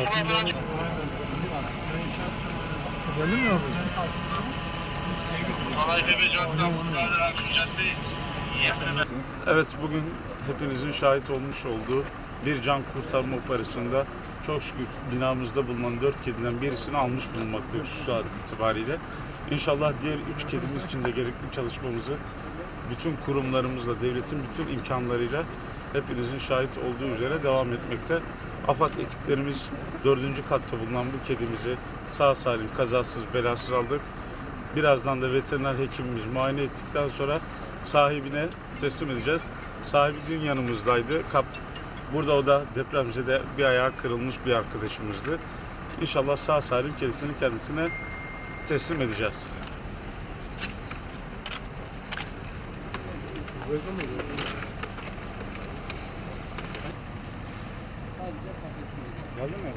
Geldi mi? Evet bugün hepinizin şahit olmuş olduğu bir can kurtarma operasyonunda çok şükür binamızda bulunan dört kediden birisini almış bulunmaktayız şu saat itibariyle. İnşallah diğer üç kedimiz için de gerekli çalışmamızı bütün kurumlarımızla, devletin bütün imkanlarıyla hepinizin şahit olduğu üzere devam etmekte. AFAD ekiplerimiz dördüncü katta bulunan bu kedimizi sağ salim, kazasız, belasız aldık. Birazdan da veteriner hekimimiz muayene ettikten sonra sahibine teslim edeceğiz. Sahibi dün yanımızdaydı. Kap Burada o da depremzede bir ayağı kırılmış bir arkadaşımızdı. İnşallah sağ salim kedisini kendisine teslim edeceğiz. Geldi mi?